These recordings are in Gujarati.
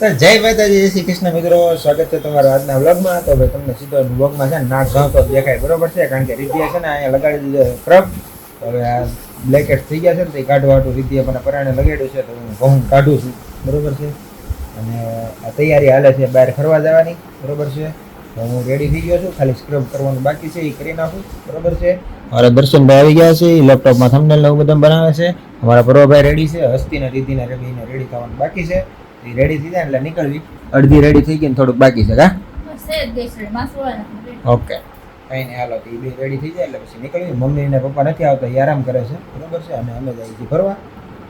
જય માતાજી શ્રી કૃષ્ણ મિત્રો. સ્વાગત છે તમારા આજના વ્લોગમાં. તો ભાઈ તમને સીધો વ્લોગમાં છે ને, નાક તો દેખાય બરોબર છે, કારણ કે રીતિયા છે ને અહીંયા લગાડી દીધો ક્રબ. હવે આ બ્લેકેટ થઈ ગયા છે ને, તે કાઢવા હાટું રીતિયા મને પરાણે લગાડ્યું છે, તો હું ઘઉં કાઢું છું. બરોબર છે? અને આ તૈયારી હાલે છે બહાર ફરવા જવાની. બરોબર છે? હું રેડી થઈ ગયો છું. ખાલી સ્ક્રબ કરવાનું બાકી છે, એ કરી નાખું. બરોબર છે? મારા દર્શનભાઈ આવી ગયા છે, એ લેપટોપમાં થંબનેલ નવું બધું બનાવે છે. અમારા પર્વભાઈ રેડી છે, હસ્તીને રીતિને રેડીને રેડી થવાનું બાકી છે. એ રેડી થઈ જાય એટલે નીકળવી. અડધી રેડી થઈ ગઈ ને થોડુંક બાકી છે કા? ઓકે. કઈ નહીં હાલો એ બે રેડી થઈ જાય એટલે પછી નીકળવી. મમ્મી ને પપ્પા નથી આવતા એ આરામ કરે છે. બરોબર છે? અને અમે જઈએ છીએ ફરવા.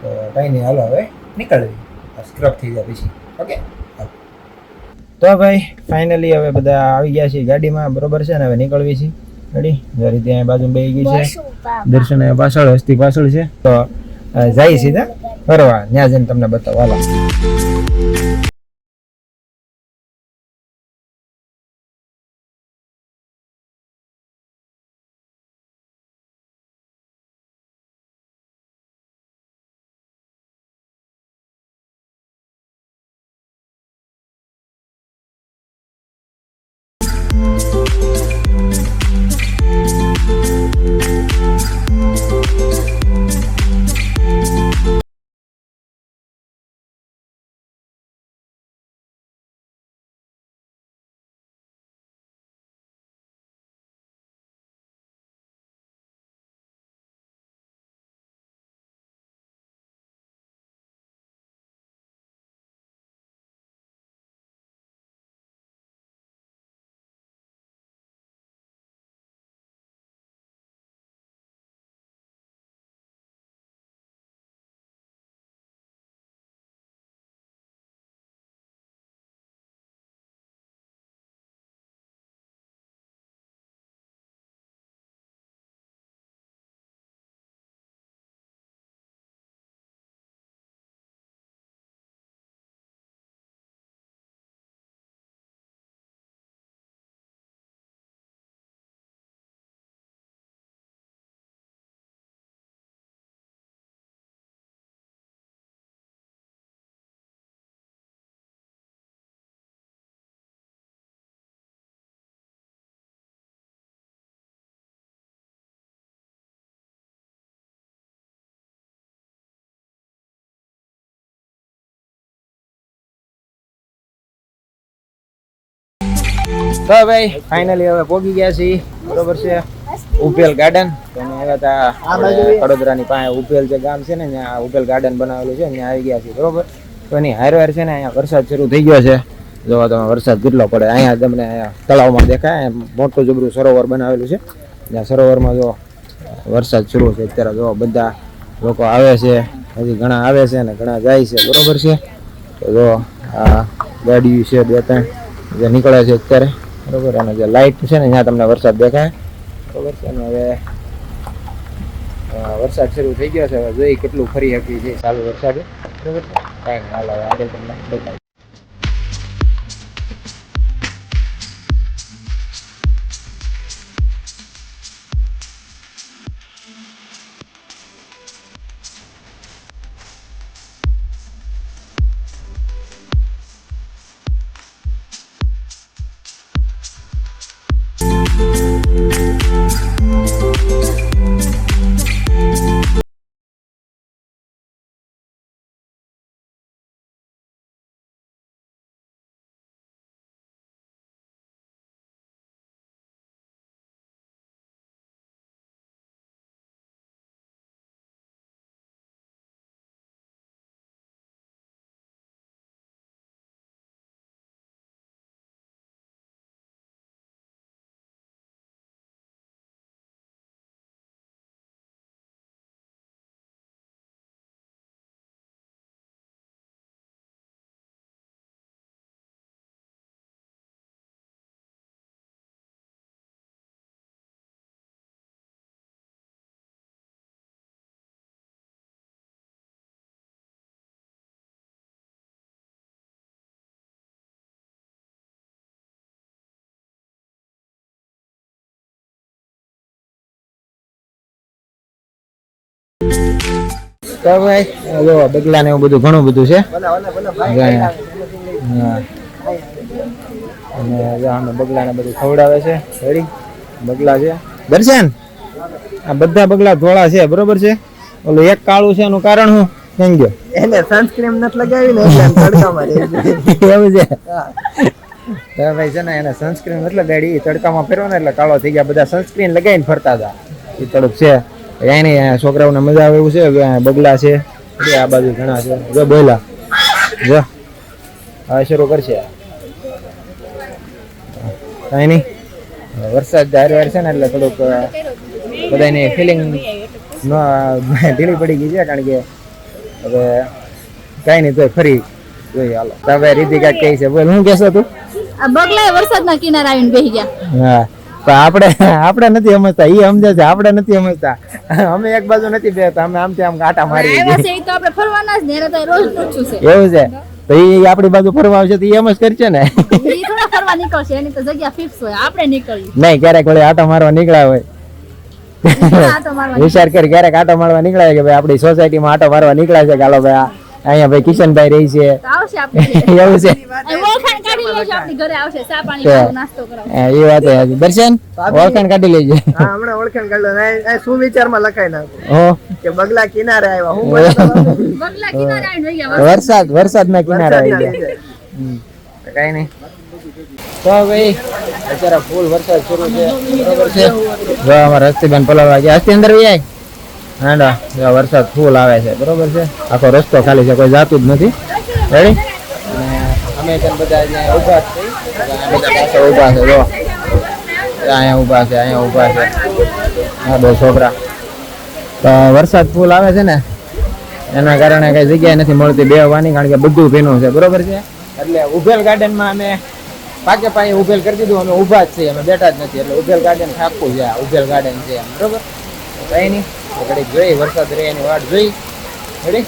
તો કઈ નહીં હાલો હવે નીકળવી. સ્ક્રબ થઈ જાય પછી. ઓકે? તો ભાઈ ફાઇનલી હવે બધા આવી ગયા છે ગાડીમાં. બરોબર છે ને? હવે નીકળવી છે રેડી જ્યારે ત્યાં બાજુ બે ગઈ છે. દર્શન પાછળ હસ્તી પાછળ છે. તો જાય સીધા ફરવા. ત્યાં જઈને તમને બતાવો હાલો તો ભાઈ ફાઇનલી હવે પહોંચી ગયા છીએ. બરોબર છે? ઉપેલ ગાર્ડન તો અમે આવ્યા હતા વડોદરાની પાસે ઉપેલ જે ગામ છે ને ત્યાં ઉપેલ ગાર્ડન બનાવેલું છે ત્યાં આવી ગયા છીએ. બરોબર? તો એની હારવાર છે ને અહીંયા વરસાદ શરૂ થઈ ગયો છે. જોવા તમે વરસાદ કેટલો પડે. અહીંયા તમને તળાવમાં દેખાય મોટું જબરું સરોવર બનાવેલું છે. ત્યાં સરોવરમાં જો વરસાદ શરૂ છે અત્યારે જો બધા લોકો આવે છે હજી ઘણા આવે છે ને ઘણા જાય છે બરોબર છે? તો જો આ ગાડી છે બે ત્રણ જે નીકળે છે અત્યારે. બરોબર, અને જે લાઇટ છે ને ત્યાં તમને વરસાદ દેખાય. બરોબર છે, અને હવે વરસાદ શરૂ થઈ ગયો છે. હવે જોઈ કેટલું ફરી શકીએ છીએ. ચાલુ વરસાદ. બરોબર છે? કાંઈ નહીં હવે આગળ તમને બતાવીશ. તો ભાઈ જો બગલા ને એવું બધું ઘણું બધું છે. હા. અને અમે બગલાને બધું ખવડાવે છે. રેડી બગલા છે. દર્શન? આ બધા બગલા ધોળા છે બરોબર છે? ઓલું એક કાળું છે એનું કારણ શું? કેમ ગયો એને સનસ્ક્રીન નથી લગાવી ને એટલે તડકામાં એવું છે? તો ભાઈ છે ને એને સનસ્ક્રીન એટલે ગાડી તડકામાં ફેરવો ને એટલે કાળો થઈ ગયા બધા સનસ્ક્રીન લગાવીને ફરતા હતા. એ તડક છે. એની છોકરાઓને મજા આવે એવું છે? બગલા છે? આ બાજુ ઘણા છે. જો બોલા જો. હવે શરૂ કરશે. કાંઈ નહીં. વરસાદ હારે વાર છે ને એટલે થોડુંક બધાની ફિલિંગ ઢીલી પડી ગઈ છે કારણ કે હવે કાંઈ નહીં તોય ફરી જોઈએ હાલો. તો હવે રીતિકા કહે છે બોલ હું કહેશો તું? આ બગલા વરસાદના કિનારે આવીને બેસી ગયા. હા. તો આપણે આપણે નથી સમજતા એ સમજે છે આપણે નથી સમજતા અમે એક બાજુ નથી બેસતા અમે આમ આમ કાંટા મારી એવું છે. તો એ આપણી બાજુ ફરવા આવશે તો એમ જ કરશે ને? નહીં ક્યારેક વળી આટો મારવા નીકળ્યા હોય. વિચાર કરી ક્યારેક આટો મારવા નીકળ્યા કે ભાઈ આપણી સોસાયટીમાં આટો મારવા નીકળ્યા છે કે ભાઈ અહીંયા ભાઈ કિશનભાઈ રહી છે. એવું છે. અહીં ઓળખાણ કાઢી લેજો આપણી ઘરે. આવશે ચા પાણી તો. ખાવું, નાસ્તો કરાવો હા, એ વાત છે દર્શન ઓળખાણ કાઢી લેજે. હા હમણાં ઓળખાણ કાઢલો ને આ સુવિચારમાં લખાઈ નાખો કે બગલા કિનારે આવ્યા. હું બગલા કિનારે આવીને ગયા વરસાદ વરસાદના કિનારે આવી ગયા. તો નહીં. તો ભાઈ અત્યારે ફૂલ વરસાદ શરૂ છે. બરોબર છે? જો અમારા હસ્તીબેન પલાળવા ગયા. હસ્તી અંદર જાય હાંડા એવા વરસાદ ફૂલ આવે છે. બરોબર છે? આખો રસ્તો ખાલી છે કોઈ જાતું જ નથી. રેડી અમે બધા અહીંયા ઊભા છીએ. બધા ઊભા છે જો. અહીંયા ઊભા છે અહીંયા ઊભા છે. હા બે છોકરા. તો વરસાદ ફૂલ આવે છે ને એના કારણે કઈ જગ્યા નથી મળતી બેહવાની કારણ કે બધું ભીનું છે. બરોબર છે? એટલે ઉભેલ ગાર્ડનમાં અમે પાકે પાયે ઉભેલ કરી દીધું અમે ઊભા જ છીએ અમે બેઠા જ નથી. એટલે ઉભેલ ગાર્ડન આખું છે ઉભેલ ગાર્ડન છે બરોબર? કઈ નહીં. ઘડીક જોઈ વરસાદ રહે એની વાટ જોઈ. રેડી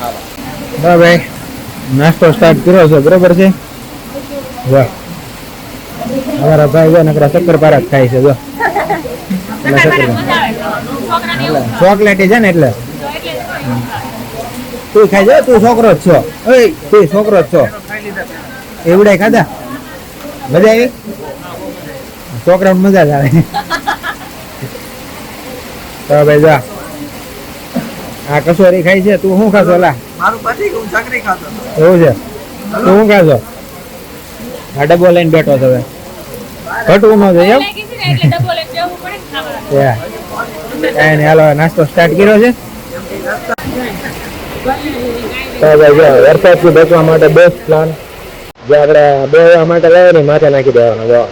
હા. ભાઈ નાસ્તો સ્ટાર્ટ કર્યો છે બરોબર છે? વાહ. અમારા ભાઈ જો નકરા શક્કરપારા ખાય છે જો. ચોકલેટી છે ને એટલે. તું ખાઈ જો તું છોકરો જ છો. ઓય તું છોકરો જ છો. એવડે ખાધા? મજા આવી? છોકરાને મજા જ આવે. તો ભાઈ જા. આ કસોરી ખાઈ છે તું શું ખાશો લા? મારું પતિ હું ચકરી ખાતો એવું છે? તું શું ખાશો? આ ડબ્બો લઈને બેઠો તમે ઘટવું ન જોઈએ એમ. કાંઈ નહીં હાલો નાસ્તો સ્ટાર્ટ કર્યો છે. તો ભાઈ વરસાદથી બચવા માટે બેસ્ટ પ્લાન જે આપણે બે માટે લાવે ને માથે નાખી દેવાનો જો.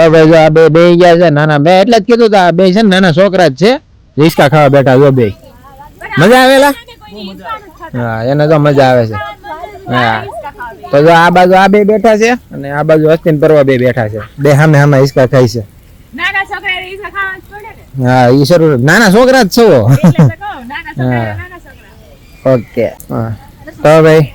તો ભાઈ જો આ બે બે ગયા છે નાના બે એટલે જ કીધું તું આ બે છે ને નાના છોકરા જ છે. રિસ્કા ખાવા બેઠા જો બે. મજા આવેલા હા એને તો મજા આવે છે. હા. તો જો આ બાજુ આ બે બેઠા છે અને આ બાજુ અસ્તિન પરવા બે બેઠા છે. બે સામે સામે હિસકા ખાય છે. હા ઈ શરૂ નાના છોકરા જ છો. ઓકે. હા. તો ભાઈ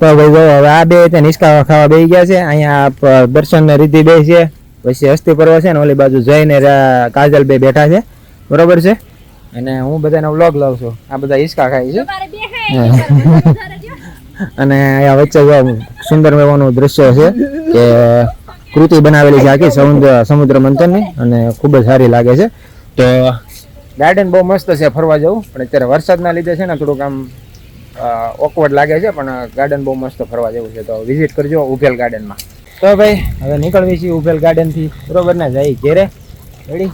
તો ભાઈ જો હવે આ બે ત્યાં નિષ્કા ખાવા બે ગયા છે. અહીંયા દર્શન ને રીતિ બે છે. પછી હસ્તી પર્વ છે ને ઓલી બાજુ જઈને કાજલ બે બેઠા છે. બરોબર છે? અને હું બધાનો વ્લોગ લઉં છું. આ બધા હિસકા ખાય છે. અને અહીંયા વચ્ચે જો સુંદર મેવાનું દ્રશ્ય છે કે કૃતિ બનાવેલી છે આખી સમુદ્ર સમુદ્ર મંથનની અને ખૂબ જ સારી લાગે છે. તો ગાર્ડન બહુ મસ્ત છે ફરવા જવું. પણ અત્યારે વરસાદના લીધે છે ને થોડુંક આમ ઓકવર્ડ લાગે છે પણ ગાર્ડન બહુ મસ્ત ફરવા જેવું છે તો વિઝિટ કરજો ઉભેલ ગાર્ડનમાં તો ભાઈ હવે નીકળવી છીએ ઉભેલ ગાર્ડનથી બરોબર ને? જઈ ઘેરે. રેડી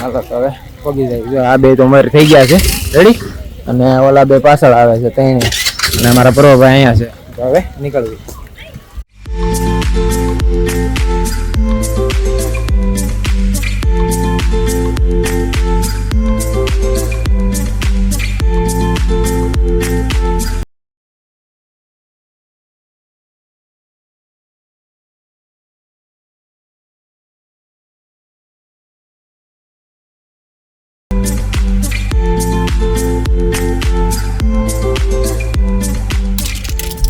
હાલો તો હવે. પગી જાય. જો આ બે તો મર થઈ ગયા છે. રેડી અને ઓલા બે પાછળ આવે છે ત્રણે અને અમારા પર્વભાઈ અહીંયા છે. તો હવે નીકળવી.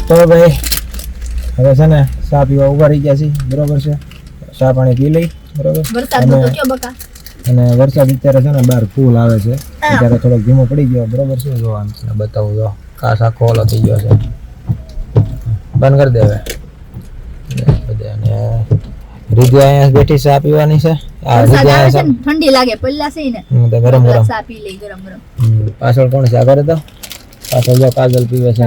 તો ભાઈ હવે છે ને ચા પીવા ઊભા રહી ગયા છીએ બરોબર છે? ચા પાણી પી લઈ બરોબર? અને વરસાદ અત્યારે છે ને બહાર ફૂલ આવે છે. અત્યારે થોડોક ધીમો પડી ગયો બરોબર છે? જો આમ બતાવું જો. કાસ આખો ઓલો થઈ ગયો છે. બંધ કરી દે હવે. બધે અને રીધિ અહીંયા બેઠી ચા પીવાની છે. આ વરસાદ રીધિ આવે છે અહીંયા ઠંડી લાગે પહેલા છે ને. ગરમ ગરમ. ચા પી લઈ ગરમ ગરમ. પાછળ કોણ છે આગળ તો? પાછળ જો કાજલ પીવે છે.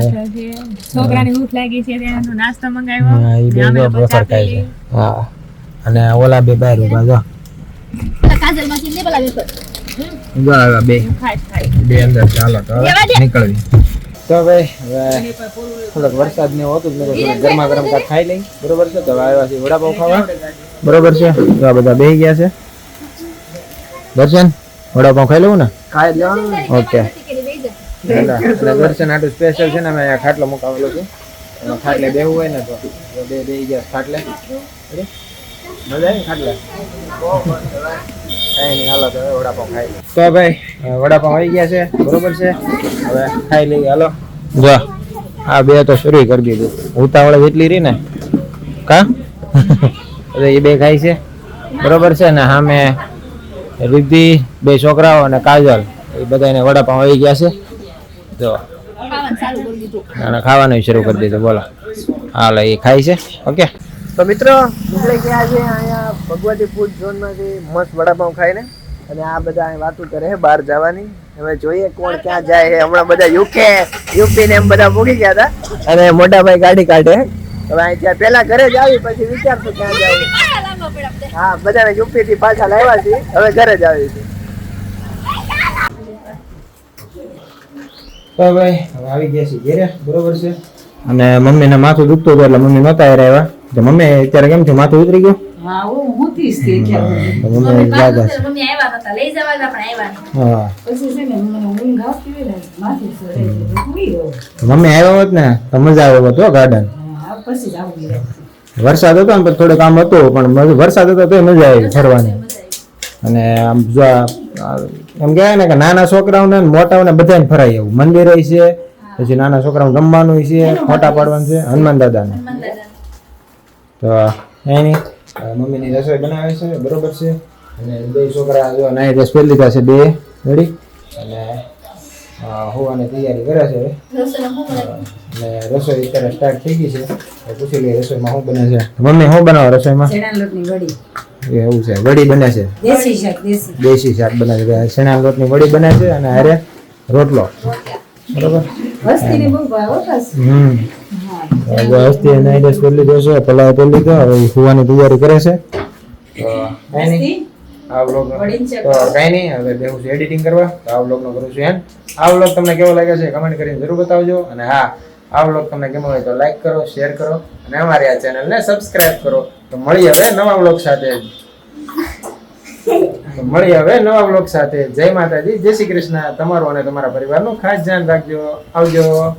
છોકરાની ભૂખ લાગી છે તેનો નાસ્તો મંગાવ્યો. હા એ બે જો બફર ખાય છે. હા. અને ઓલા બે બહાર ઊભા જો. કાજલમાંથી લે પેલા વેફર. જો આવ્યા બે. ખાય ખાય. બે અંદર ચાલો તો. નીકળવી. તો ભાઈ હવે થોડોક વરસાદ ને હોતું જ મેં ગરમા ગરમ કાંઈક ખાઈ લઈ. બરોબર છે? તો આવ્યા છે વડાપાઉં ખાવા. બરોબર છે? તો આ બધા બેસી ગયા છે. દર્શન વડાપાઉં ખાઈ લઉં ને? ખાઈ લેવાનું ઓકે દર્શન આટલું સ્પેશિયલ છે ને અમે અહીંયા ખાટલો મુકાવેલો છે. અને ખાટલે બેહવું હોય ને તો બે બે ગયા ખાટલે. મજા આવી ખાટલે? કઈ નહીં હાલો તો હવે વડાપાઉં ખાઈ. તો ભાઈ વડાપાઉં આવી ગયા છે. બરોબર છે? હવે ખાઈ લઈએ હાલો. જો આ બે તો શરૂ કરી દીધું. ઉતાવળ જેટલી રહી ને કા? હવે એ બે ખાય છે. બરોબર છે? ને સામે રિદ્ધિ બે છોકરાઓ અને કાજલ. એ બધાને વડાપાઉં આવી ગયા છે. જો. અને ખાવાનું શરૂ કરી દીધું બોલો. હાલો એ ખાય છે? ઓકે. તો મિત્રો આપણે ક્યાં આજે અહીંયા ભગવતી ફૂડ ઝોનમાંથી મસ્ત વડાપાઉં ખાઈને અને આ બધા અહીં વાતો કરે છે બહાર જવાની. હવે જોઈએ કોણ ક્યાં જાય છે. હમણાં બધા યુકે યુપી ને એમ બધા મૂકી ગયા હતા. અને મોટા ભાઈ ગાડી કાઢે હવે અહીં ત્યાં પહેલાં ઘરે જ આવી પછી વિચારશું ક્યાં જવું. હા બધાને યુપી થી પાછા લાવ્યા છીએ. હવે ઘરે જ આવી છે તો ભાઈ. હવે આવી ગયા છે ઘેરે બરોબર છે? અને મમ્મીને માથું દુખતું હતું એટલે મમ્મી નહોતા આવ્યા. તો મમ્મી અત્યારે કેમ છે માથું ઉતરી ગયું? હા હું મમ્મી લાગે છે મમ્મી આવ્યા હતા લઈ જવા હતા પણ આવ્યા હા. પછી છે ને મને ઊંઘ આવતી હોય ને માથે સરે એટલે સુઈ ગયો. મમ્મી આવ્યા હોત ને તો મજા આવ્યો હતો ગાર્ડન હા પછી જ આવું વરસાદ હતો ને થોડું કામ હતું પણ વરસાદ હતો તો મજા આવી ફરવાની. અને આમ જો એમ કહેવાય ને કે નાના છોકરાઓને ને મોટાઓને બધાને ફરાય એવું. મંદિર છે પછી નાના છોકરાઓ રમવાનું છે ફોટા પાડવાનું છે હનુમાન દાદાને. તો એની મમ્મીની રસોઈ બનાવે છે બરોબર છે. અને બે છોકરા જો નાઈ ડ્રેસ પહેરી લીધા છે બે. રેડી? અને હોવાની તૈયારી કરે છે. અને રસોઈ અત્યારે સ્ટાર્ટ થઈ ગઈ છે. પૂછી લઈએ રસોઈમાં શું બને છે. મમ્મી શું બનાવો રસોઈમાં? એવું છે. વડી બને છે. દેશી શાક દેશી. દેશી શાક બને છે. ચણા લોટની વડી બને છે અને હારે રોટલો. બરોબર? વસ્તી ને બહુ ભાવ હમ. હવે હસ્તી અને આઈડસ કરી લીધો છે પલાવ કરી લીધો. હવે સુવાની તૈયારી કરે છે. તો નહીં. આ વડીને check નહીં. હવે બેહું છું એડિટિંગ કરવા. તો આ કરું છું એમ આ vlog તમને કેવો લાગે છે કમેન્ટ કરીને જરૂર બતાવજો. અને હા આ vlog તમને ગમ્યો હોય તો લાઈક કરો શેર કરો. અને અમારી આ ચેનલને સબસ્ક્રાઇબ કરો. તો મળીએ હવે નવા vlog સાથે. મળી હવે નવા vlog સાથે. જય માતાજી, જય શ્રી કૃષ્ણ. તમારું અને તમારા પરિવારનું ખાસ ધ્યાન રાખજો. આવજો.